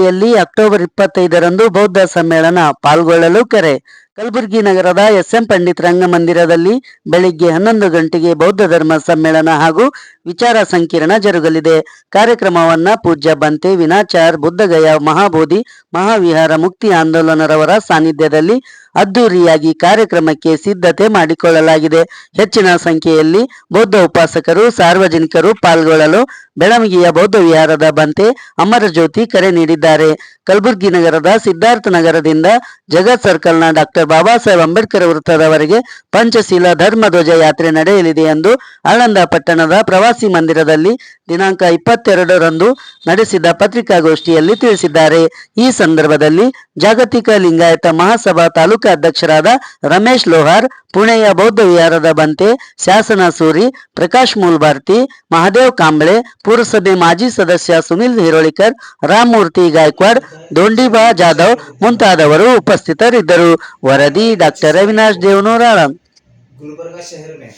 ಯಲ್ಲಿ ಅಕ್ಟೋಬರ್ ಇಪ್ಪತ್ತೈದರಂದು ಬೌದ್ಧ ಸಮ್ಮೇಳನ ಪಾಲ್ಗೊಳ್ಳಲು ಕರೆ ಕಲಬುರಗಿ ನಗರದ ಎಸ್ಎಂ ಪಂಡಿತ್ ರಂಗಮಂದಿರದಲ್ಲಿ ಬೆಳಿಗ್ಗೆ ಹನ್ನೊಂದು ಗಂಟೆಗೆ ಬೌದ್ಧ ಧರ್ಮ ಸಮ್ಮೇಳನ ಹಾಗೂ ವಿಚಾರ ಸಂಕಿರಣ ಜರುಗಲಿದೆ. ಕಾರ್ಯಕ್ರಮವನ್ನ ಪೂಜ್ಯ ಬಂತೆ ವಿನಾಚಾರ್ ಬುದ್ಧಗಯ ಮಹಾಬೋಧಿ ಮಹಾವಿಹಾರ ಮುಕ್ತಿ ಆಂದೋಲನರವರ ಸಾನ್ನಿಧ್ಯದಲ್ಲಿ ಅದ್ದೂರಿಯಾಗಿ ಕಾರ್ಯಕ್ರಮಕ್ಕೆ ಸಿದ್ಧತೆ ಮಾಡಿಕೊಳ್ಳಲಾಗಿದೆ. ಹೆಚ್ಚಿನ ಸಂಖ್ಯೆಯಲ್ಲಿ ಬೌದ್ಧ ಉಪಾಸಕರು, ಸಾರ್ವಜನಿಕರು ಪಾಲ್ಗೊಳ್ಳಲು ಬೆಳವಣಿಗೆಯ ಬೌದ್ಧ ವಿಹಾರದ ಬಂತೆ ಅಮರಜ್ಯೋತಿ ಕರೆ ನೀಡಿದ್ದಾರೆ. ಕಲಬುರಗಿ ನಗರದ ಸಿದ್ಧಾರ್ಥ ನಗರದಿಂದ ಜಗತ್ ಸರ್ಕಲ್ನ ಡಾಕ್ಟರ್ ಬಾಬಾ ಸಾಹೇಬ್ ಅಂಬೇಡ್ಕರ್ ವೃತ್ತದವರೆಗೆ ಪಂಚಶೀಲ ಧರ್ಮಧ್ವಜ ಯಾತ್ರೆ ನಡೆಯಲಿದೆ ಎಂದು ಆಳಂದ ಪಟ್ಟಣದ ಪ್ರವಾಸಿ ಮಂದಿರದಲ್ಲಿ ದಿನಾಂಕ ಇಪ್ಪತ್ತೆರಡರಂದು ನಡೆಸಿದ ಪತ್ರಿಕಾಗೋಷ್ಠಿಯಲ್ಲಿ ತಿಳಿಸಿದ್ದಾರೆ. ಈ ಸಂದರ್ಭದಲ್ಲಿ ಜಾಗತಿಕ ಲಿಂಗಾಯತ ಮಹಾಸಭಾ ತಾಲೂಕಾ ಅಧ್ಯಕ್ಷರಾದ ರಮೇಶ್ ಲೋಹಾರ್, ಪುಣೆಯ ಬೌದ್ಧ ವಿಹಾರದ ಬಂತೆ ಶಾಸನ ಸೂರಿ ಪ್ರಕಾಶ್ ಮೂಲ್ಭಾರ್ತಿ ಮಹಾದೇವ್ ಕಾಂಬ್ಳೆ, ಪುರಸಭೆ ಮಾಜಿ ಸದಸ್ಯ ಸುನಿಲ್ ಹಿರೋಳಿಕರ್ ರಾಮಮೂರ್ತಿ ಗಾಯಕ್ವಾಡ್, ದೊಂಡಿಬಾ ಜಾಧವ್ ಮುಂತಾದವರು ಉಪಸ್ಥಿತರಿದ್ದರು. वरदी डॉक्टर अविनाश देवनोराणम गुलबर्गा शहर में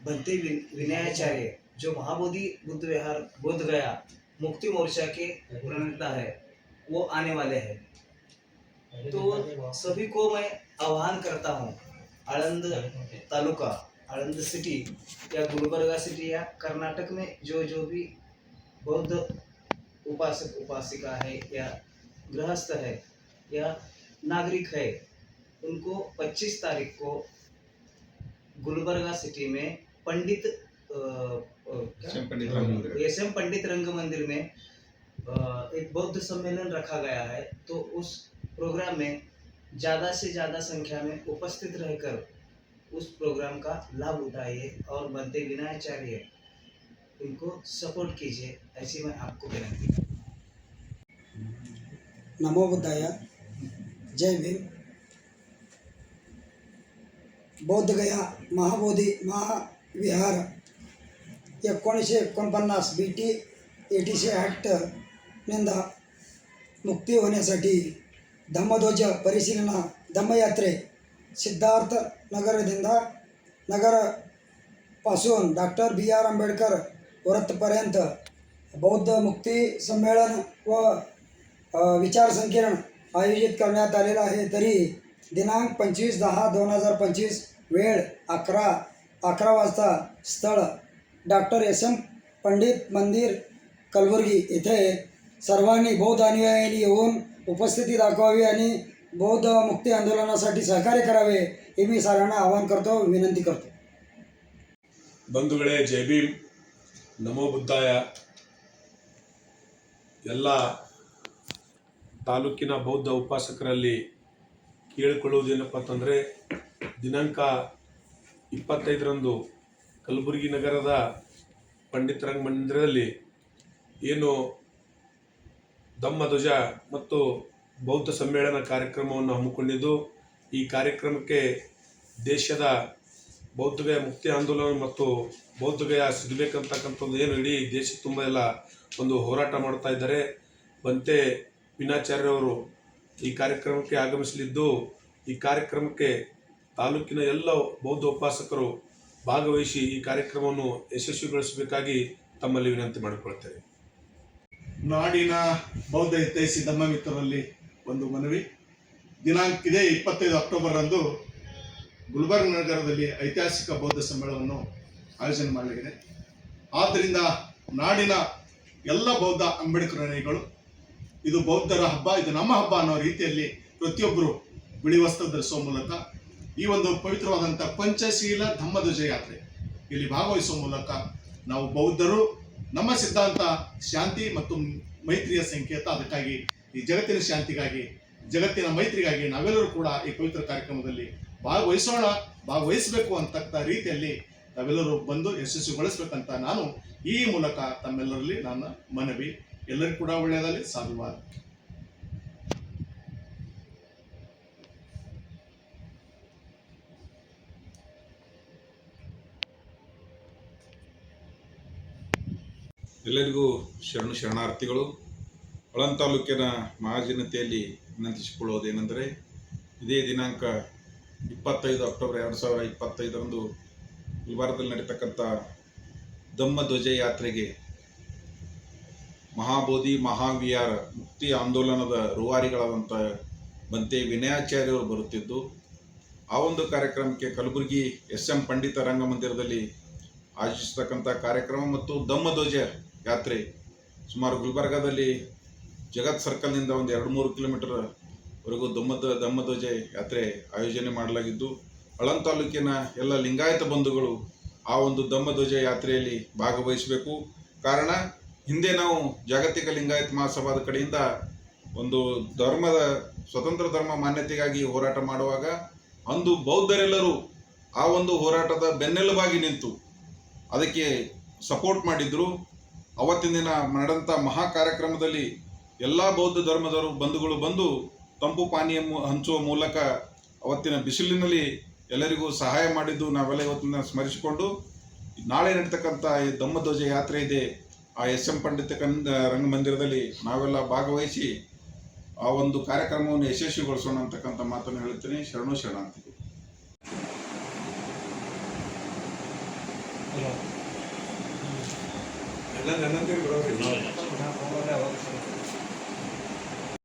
बनते विनयाचार्य, जो महाबोधि बुद्ध विहार बोध गया मुक्ति मोर्चा के प्रणेता है, वो आने वाले हैं। तो सभी को मैं आह्वान करता हूँ आणंद तालुका आणंद सिटी, या गुलबर्गा सिटी, या कर्नाटक में जो जो भी बौद्ध उपासक, उपासिका है, या गृहस्थ है, या नागरिक है उनको 25 तारीख को गुलबर्गा सिटी में पंडित? एस एम पंडित रंग मंदिर में एक बौद्ध सम्मेलन रखा गया है तो उस प्रोग्राम में ज़्यादा से ज़्यादा संख्या में उपस्थित रहकर उस प्रोग्राम का लाभ उठाइए और बनते विनाचार्य इनको सपोर्ट कीजिए ऐसी मैं आपको विनंती। नमो बुद्धाय जय भीम। बौद्धगया महाबोधी महाविहार एकोणीसशे एकोणपन्नास बी टी एटीशे निंदा मुक्ती होण्यासाठी धम्मध्वज परिशीलना धम्मयात्रे सिद्धार्थ नगरधिंदा नगरपासून डॉक्टर बी आर आंबेडकर व्रतपर्यंत बौद्ध मुक्ती संमेलन व विचार संकिरण आयोजित करण्यात आलेलं आहे तरी दिनांक पंचवीस दहा दोन हजार पंचवीस वेळ अकरा अकरा वाजता स्थळ डॉक्टर एस एम पंडित मंदिर कलबुर्गी येथे सर्वांनी बौद्ध अनुयायांनी येऊन उपस्थिती दाखवावी आणि बौद्ध मुक्ती आंदोलनासाठी सहकार्य करावे हे मी सर्वांना आवाहन करतो विनंती करतो ಬಂಧುಗಳೇ ಜೈ ಭೀಮ್ ನಮೋ ಬುದ್ಧಾಯ ಎಲ್ಲ ತಾಲೂಕಿನ ಬೌದ್ಧ ಉಪಾಸಕರಲ್ಲಿ ಕೇಳಿಕೊಳ್ಳುವುದೇನಪ್ಪ ಅಂತಂದರೆ, ದಿನಾಂಕ ಇಪ್ಪತ್ತೈದರಂದು ಕಲಬುರಗಿ ನಗರದ ಪಂಡಿತ ರಂಗ ಮಂದಿರದಲ್ಲಿ ಏನು ಧಮ್ಮಧ್ವಜ ಮತ್ತು ಬೌದ್ಧ ಸಮ್ಮೇಳನ ಕಾರ್ಯಕ್ರಮವನ್ನು ಹಮ್ಮಿಕೊಂಡಿದ್ದು, ಈ ಕಾರ್ಯಕ್ರಮಕ್ಕೆ ದೇಶದ ಬೌದ್ಧಗಯ ಮುಕ್ತಿ ಆಂದೋಲನ ಮತ್ತು ಬೌದ್ಧಗಯ ಸಿಗಬೇಕಂತಕ್ಕಂಥದ್ದು ಏನು ಇಡೀ ದೇಶ ತುಂಬ ಎಲ್ಲ ಒಂದು ಹೋರಾಟ ಮಾಡ್ತಾ ಇದ್ದಾರೆ. ಬಂತೆ ವಿನಾಚಾರ್ಯವರು ಈ ಕಾರ್ಯಕ್ರಮಕ್ಕೆ ಆಗಮಿಸಲಿದ್ದು, ಈ ಕಾರ್ಯಕ್ರಮಕ್ಕೆ ತಾಲೂಕಿನ ಎಲ್ಲ ಬೌದ್ಧ ಉಪಾಸಕರು ಭಾಗವಹಿಸಿ ಈ ಕಾರ್ಯಕ್ರಮವನ್ನು ಯಶಸ್ವಿಗೊಳಿಸಬೇಕಾಗಿ ತಮ್ಮಲ್ಲಿ ವಿನಂತಿ ಮಾಡಿಕೊಳ್ತೇವೆ ನಾಡಿನ ಬೌದ್ಧ ಹಿತೈಷಿ ಧಮ್ಮ ಮಿತ್ರರಲ್ಲಿ ಒಂದು ಮನವಿ. ದಿನಾಂಕ ಇದೇ ಇಪ್ಪತ್ತೈದು ಅಕ್ಟೋಬರ್ ರಂದು ಗುಲ್ಬರ್ಗ ನಗರದಲ್ಲಿ ಐತಿಹಾಸಿಕ ಬೌದ್ಧ ಸಮ್ಮೇಳನವನ್ನು ಆಯೋಜನೆ ಮಾಡಲಾಗಿದೆ. ಆದ್ದರಿಂದ ನಾಡಿನ ಎಲ್ಲ ಬೌದ್ಧ ಅಂಬೇಡ್ಕರ್ ಅನುಯಾಯಿಗಳು ಇದು ಬೌದ್ಧರ ಹಬ್ಬ, ಇದು ನಮ್ಮ ಹಬ್ಬ ಅನ್ನೋ ರೀತಿಯಲ್ಲಿ ಪ್ರತಿಯೊಬ್ಬರು ಬಿಳಿ ವಸ್ತ್ರ ಧರಿಸುವ ಮೂಲಕ ಈ ಒಂದು ಪವಿತ್ರವಾದಂಥ ಪಂಚಶೀಲ ಧಮ್ಮಧ್ವಜ ಯಾತ್ರೆ ಇಲ್ಲಿ ಭಾಗವಹಿಸುವ ಮೂಲಕ ನಾವು ಬೌದ್ಧರು ನಮ್ಮ ಸಿದ್ಧಾಂತ ಶಾಂತಿ ಮತ್ತು ಮೈತ್ರಿಯ ಸಂಕೇತ. ಅದಕ್ಕಾಗಿ ಈ ಜಗತ್ತಿನ ಶಾಂತಿಗಾಗಿ, ಜಗತ್ತಿನ ಮೈತ್ರಿಗಾಗಿ ನಾವೆಲ್ಲರೂ ಕೂಡ ಈ ಪವಿತ್ರ ಕಾರ್ಯಕ್ರಮದಲ್ಲಿ ಭಾಗವಹಿಸೋಣ, ಭಾಗವಹಿಸಬೇಕು ಅಂತಕ್ಕ ರೀತಿಯಲ್ಲಿ ನಾವೆಲ್ಲರೂ ಬಂದು ಯಶಸ್ವಿಗೊಳಿಸ್ಬೇಕಂತ ನಾನು ಈ ಮೂಲಕ ತಮ್ಮೆಲ್ಲರಲ್ಲಿ ನನ್ನ ಮನವಿ ಎಲ್ಲರಿಗೂ ಕೂಡ ಒಳ್ಳೆಯದಲ್ಲಿ ಸಾಧುವಾದ ಎಲ್ಲರಿಗೂ ಶರಣು ಶರಣಾರ್ಥಿಗಳು. ಹೊಳನ್ ತಾಲೂಕಿನ ಮಹಾಜನತೆಯಲ್ಲಿ ವಿನಂತಿಸಿಕೊಳ್ಳುವುದೇನೆಂದರೆ ಇದೇ ದಿನಾಂಕ ಇಪ್ಪತ್ತೈದು ಅಕ್ಟೋಬರ್ ಎರಡು ಸಾವಿರ ಇಪ್ಪತ್ತೈದರಂದು ಗುಲ್ಬಾರದಲ್ಲಿ ನಡೀತಕ್ಕಂಥ ಧಮ್ಮ ಧ್ವಜ ಯಾತ್ರೆಗೆ ಮಹಾಬೋಧಿ ಮಹಾವಿಯಾರ ಮುಕ್ತಿ ಆಂದೋಲನದ ರೂವಾರಿಗಳಾದಂಥ ಮಂತೆ ವಿನಯಾಚಾರ್ಯರು ಬರುತ್ತಿದ್ದು, ಆ ಒಂದು ಕಾರ್ಯಕ್ರಮಕ್ಕೆ ಕಲಬುರಗಿ ಎಸ್ ಎಂ ಪಂಡಿತ ರಂಗಮಂದಿರದಲ್ಲಿ ಆಯೋಜಿಸತಕ್ಕಂಥ ಕಾರ್ಯಕ್ರಮ ಮತ್ತು ದಮ್ಮಧ್ವಜ ಯಾತ್ರೆ ಸುಮಾರು ಗುಲ್ಬರ್ಗಾದಲ್ಲಿ ಜಗತ್ ಸರ್ಕಲ್ನಿಂದ ಒಂದು ಎರಡು ಮೂರು ಕಿಲೋಮೀಟರ್ವರೆಗೂ ವರೆಗೂ ಧಮ್ಮಧ್ವಜ ದಮ್ಮಧ್ವಜ ಯಾತ್ರೆ ಆಯೋಜನೆ ಮಾಡಲಾಗಿದ್ದು ಹಳಂ ತಾಲೂಕಿನ ಎಲ್ಲ ಲಿಂಗಾಯತ ಬಂಧುಗಳು ಆ ಒಂದು ದಮ್ಮಧ್ವಜ ಯಾತ್ರೆಯಲ್ಲಿ ಭಾಗವಹಿಸಬೇಕು. ಕಾರಣ ಹಿಂದೆ ನಾವು ಜಾಗತಿಕ ಲಿಂಗಾಯತ್ ಮಹಾಸಭಾದ ಕಡೆಯಿಂದ ಒಂದು ಧರ್ಮದ, ಸ್ವತಂತ್ರ ಧರ್ಮ ಮಾನ್ಯತೆಗಾಗಿ ಹೋರಾಟ ಮಾಡುವಾಗ ಅಂದು ಬೌದ್ಧರೆಲ್ಲರೂ ಆ ಒಂದು ಹೋರಾಟದ ಬೆನ್ನೆಲುಬಾಗಿ ನಿಂತು ಅದಕ್ಕೆ ಸಪೋರ್ಟ್ ಮಾಡಿದ್ರು. ಅವತ್ತಿನ ದಿನ ನಡೆದಂಥ ಮಹಾ ಕಾರ್ಯಕ್ರಮದಲ್ಲಿ ಎಲ್ಲ ಬೌದ್ಧ ಧರ್ಮದವರು ಬಂಧುಗಳು ಬಂದು ತಂಪು ಪಾನೀಯ ಹಂಚುವ ಮೂಲಕ ಅವತ್ತಿನ ಬಿಸಿಲಿನಲ್ಲಿ ಎಲ್ಲರಿಗೂ ಸಹಾಯ ಮಾಡಿದ್ದು ನಾವೆಲ್ಲ ಇವತ್ತಿನ ಸ್ಮರಿಸಿಕೊಂಡು ನಾಳೆ ನಡೀತಕ್ಕಂಥ ಈ ಧಮ್ಮಧ್ವಜ ಯಾತ್ರೆ ಇದೆ. ಆ ಎಸ್ ಎಂ ಪಂಡಿತ ಕಂದ ರಂಗಮಂದಿರದಲ್ಲಿ ನಾವೆಲ್ಲ ಭಾಗವಹಿಸಿ ಆ ಒಂದು ಕಾರ್ಯಕ್ರಮವನ್ನು ಯಶಸ್ವಿಗೊಳಿಸೋಣ ಅಂತಕ್ಕಂಥ ಮಾತನ್ನು ಹೇಳ್ತೀನಿ ಶರಣು ಶರಣಾರ್ಥಿಗಳು. ಎಲ್ಲ